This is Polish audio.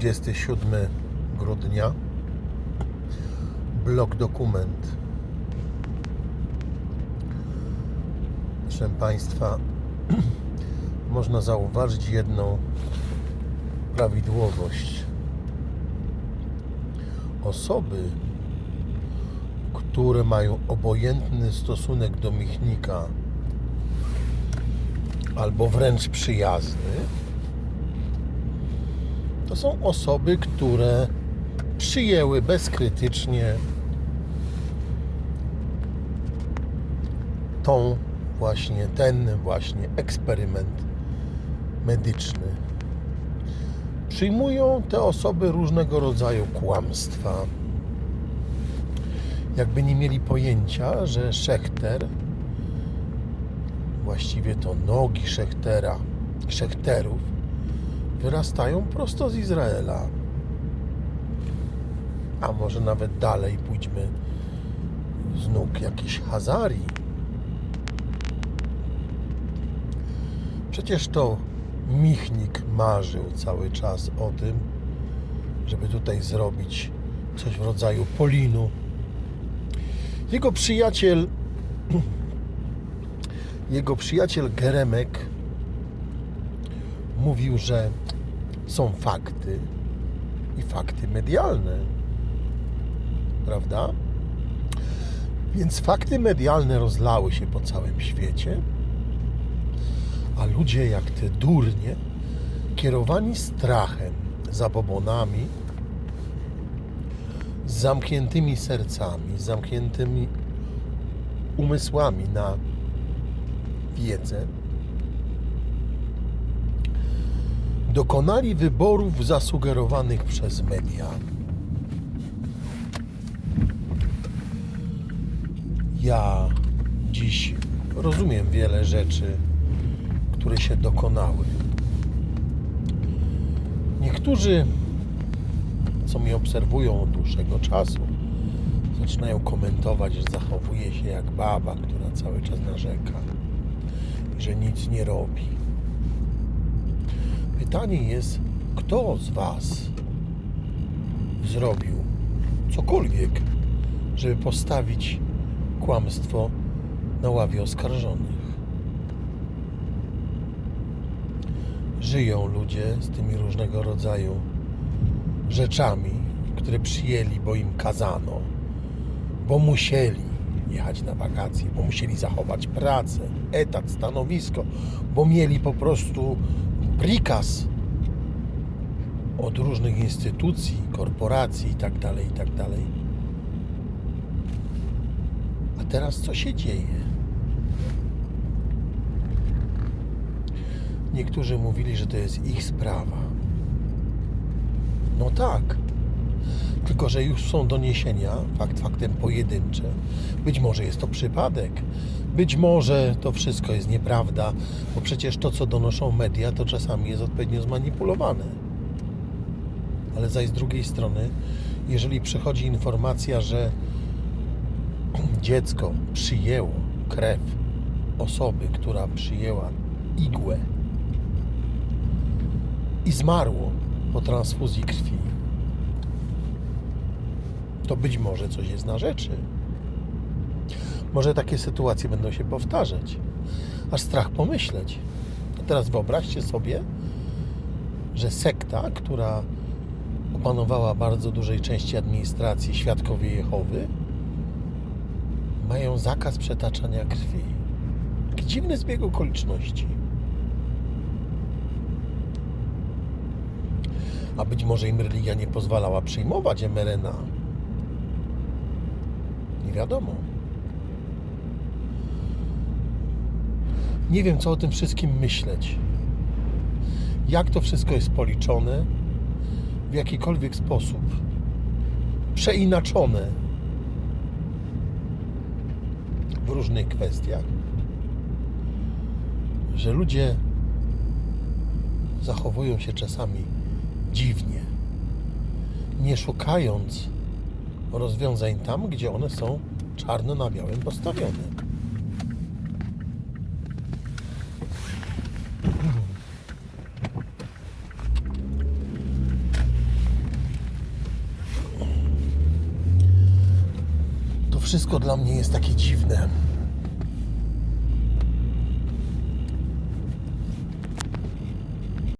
27 grudnia. Blok dokument. Proszę Państwa, można zauważyć jedną prawidłowość. Osoby, które mają obojętny stosunek do Michnika albo wręcz przyjazny, to są osoby, które przyjęły bezkrytycznie tą właśnie, ten właśnie eksperyment medyczny. Przyjmują te osoby różnego rodzaju kłamstwa. Jakby nie mieli pojęcia, że Szechter, właściwie to nogi Szechtera, Szechterów, wyrastają prosto z Izraela. A może nawet dalej pójdźmy z nóg jakiejś Hazarii. Przecież to Michnik marzył cały czas o tym, żeby tutaj zrobić coś w rodzaju Polinu. Jego przyjaciel, jego przyjaciel Geremek mówił, że są fakty i fakty medialne. Prawda? Więc fakty medialne rozlały się po całym świecie, a ludzie jak te durnie, kierowani strachem, zabobonami, z zamkniętymi sercami, z zamkniętymi umysłami na wiedzę, dokonali wyborów zasugerowanych przez media. Ja dziś rozumiem wiele rzeczy, które się dokonały. Niektórzy, co mnie obserwują od dłuższego czasu, zaczynają komentować, że zachowuje się jak baba, która cały czas narzeka i że nic nie robi. Pytanie jest, kto z Was zrobił cokolwiek, żeby postawić kłamstwo na ławie oskarżonych? Żyją ludzie z tymi różnego rodzaju rzeczami, które przyjęli, bo im kazano, bo musieli jechać na wakacje, bo musieli zachować pracę, etat, stanowisko, bo mieli po prostu prikaz od różnych instytucji, korporacji tak itd., itd. A teraz co się dzieje? Niektórzy mówili, że to jest ich sprawa. No tak. Tylko, że już są doniesienia, fakt faktem pojedyncze. Być może jest to przypadek. Być może to wszystko jest nieprawda, bo przecież to, co donoszą media, to czasami jest odpowiednio zmanipulowane. Ale zaś z drugiej strony, jeżeli przychodzi informacja, że dziecko przyjęło krew osoby, która przyjęła igłę i zmarło po transfuzji krwi, to być może coś jest na rzeczy. Może takie sytuacje będą się powtarzać. Aż strach pomyśleć. A teraz wyobraźcie sobie, że sekta, która opanowała bardzo dużej części administracji świadkowie Jehowy, mają zakaz przetaczania krwi. Jaki dziwny zbieg okoliczności. A być może im religia nie pozwalała przyjmować mRNA. Nie wiadomo. Nie wiem, co o tym wszystkim myśleć. Jak to wszystko jest policzone, w jakikolwiek sposób? Przeinaczone. W różnych kwestiach, że ludzie zachowują się czasami dziwnie, nie szukając rozwiązań tam, gdzie one są czarno na białym postawione. To wszystko dla mnie jest takie dziwne.